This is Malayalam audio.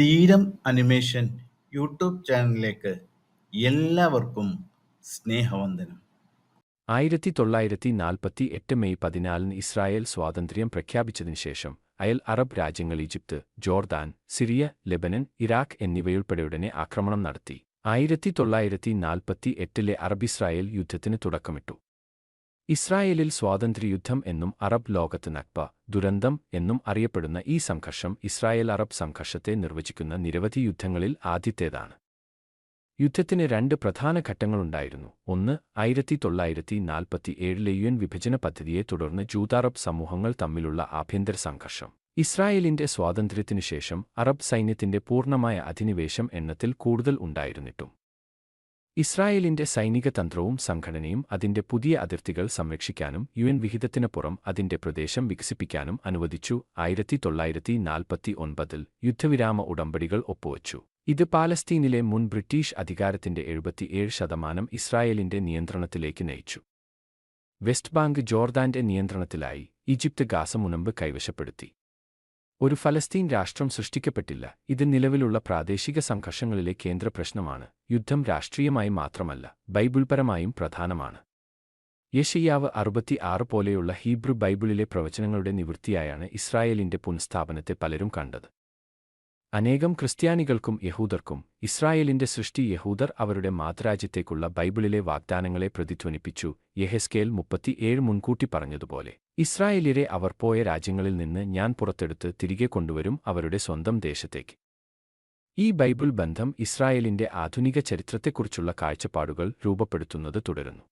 തീരം അനിമേഷൻ യൂട്യൂബ് ചാനലിലേക്ക് എല്ലാവർക്കും സ്നേഹവന്ദനം. ആയിരത്തി തൊള്ളായിരത്തി നാൽപ്പത്തി എട്ട് മെയ് പതിനാലിന് ഇസ്രായേൽ സ്വാതന്ത്ര്യം പ്രഖ്യാപിച്ചതിനു ശേഷം അയൽ അറബ് രാജ്യങ്ങൾ Egypt Jordan Syria Lebanon Iraq എന്നിവയുൾപ്പെടെയുടനെ ആക്രമണം നടത്തി. ആയിരത്തി തൊള്ളായിരത്തി നാൽപ്പത്തി എട്ടിലെ അറബ്-ഇസ്രായേൽ യുദ്ധത്തിന് തുടക്കമിട്ടു. ഇസ്രായേലിൽ സ്വാതന്ത്ര്യയുദ്ധം എന്നും അറബ് ലോകത്ത് നക്ബ ദുരന്തം എന്നും അറിയപ്പെടുന്ന ഈ സംഘർഷം ഇസ്രായേൽ അറബ് സംഘർഷത്തെ നിർവചിക്കുന്ന നിരവധി യുദ്ധങ്ങളിൽ ആദ്യത്തേതാണ്. യുദ്ധത്തിന് രണ്ട് പ്രധാന ഘട്ടങ്ങളുണ്ടായിരുന്നു. ഒന്ന് ആയിരത്തി തൊള്ളായിരത്തി നാൽപ്പത്തി ഏഴിലെ യു എൻ വിഭജന പദ്ധതിയെ തുടർന്ന് ജൂതാറബ് സമൂഹങ്ങൾ തമ്മിലുള്ള ആഭ്യന്തര സംഘർഷം. ഇസ്രായേലിന്റെ സ്വാതന്ത്ര്യത്തിനുശേഷം അറബ് സൈന്യത്തിന്റെ പൂർണമായ അധിനിവേശം എണ്ണത്തിൽ കൂടുതൽ ഉണ്ടായിരുന്നിട്ടും. ഇസ്രായേലിന്റെ സൈനിക തന്ത്രവും സംഘടനയും അതിന്റെ പുതിയ അതിർത്തികൾ സംരക്ഷിക്കാനും യു എൻ വിഹിതത്തിനപ്പുറം അതിന്റെ പ്രദേശം വികസിപ്പിക്കാനും അനുവദിച്ചു. ആയിരത്തി തൊള്ളായിരത്തി നാൽപ്പത്തി ഒൻപതിൽ യുദ്ധവിരാമ ഉടമ്പടികൾ ഒപ്പുവച്ചു. ഇത് പാലസ്തീനിലെ മുൻ ബ്രിട്ടീഷ് അധികാരത്തിന്റെ എഴുപത്തിയേഴ് ശതമാനം ഇസ്രായേലിന്റെ നിയന്ത്രണത്തിലേക്ക് നയിച്ചു. വെസ്റ്റ് ബാങ്ക് ജോർദാന്റെ നിയന്ത്രണത്തിലായി ഈജിപ്ത് ഗാസ മുനമ്പ് കൈവശപ്പെടുത്തി. ഒരു ഫലസ്തീൻ രാഷ്ട്രം സൃഷ്ടിക്കപ്പെട്ടില്ല. ഇത് നിലവിലുള്ള പ്രാദേശിക സംഘർഷങ്ങളിലെ കേന്ദ്ര പ്രശ്നമാണ്. യുദ്ധം രാഷ്ട്രീയമായി മാത്രമല്ല ബൈബിൾപരമായും പ്രധാനമാണ്. യഷയ്യാവ് അറുപത്തി ആറ് പോലെയുള്ള ഹീബ്രു ബൈബിളിലെ പ്രവചനങ്ങളുടെ നിവൃത്തിയായാണ് ഇസ്രായേലിന്റെ പുനഃസ്ഥാപനത്തെ പലരും കണ്ടത്. അനേകം ക്രിസ്ത്യാനികൾക്കും യഹൂദർക്കും ഇസ്രായേലിന്റെ സൃഷ്ടി യഹൂദർ അവരുടെ മാതൃരാജ്യത്തേക്കുള്ള ബൈബിളിലെ വാഗ്ദാനങ്ങളെ പ്രതിധ്വനിപ്പിച്ചു. യഹെസ്കേൽ മുപ്പത്തിയേഴ് മുൻകൂട്ടി പറഞ്ഞതുപോലെ ഇസ്രായേലിരെ അവർ പോയ രാജ്യങ്ങളിൽ നിന്ന് ഞാൻ പുറത്തെടുത്ത് തിരികെ കൊണ്ടുവരും അവരുടെ സ്വന്തം ദേശത്തേക്ക്. ഈ ബൈബിൾ ബന്ധം ഇസ്രായേലിന്റെ ആധുനിക ചരിത്രത്തെക്കുറിച്ചുള്ള കാഴ്ചപ്പാടുകൾ രൂപപ്പെടുത്തുന്നത് തുടരുന്നു.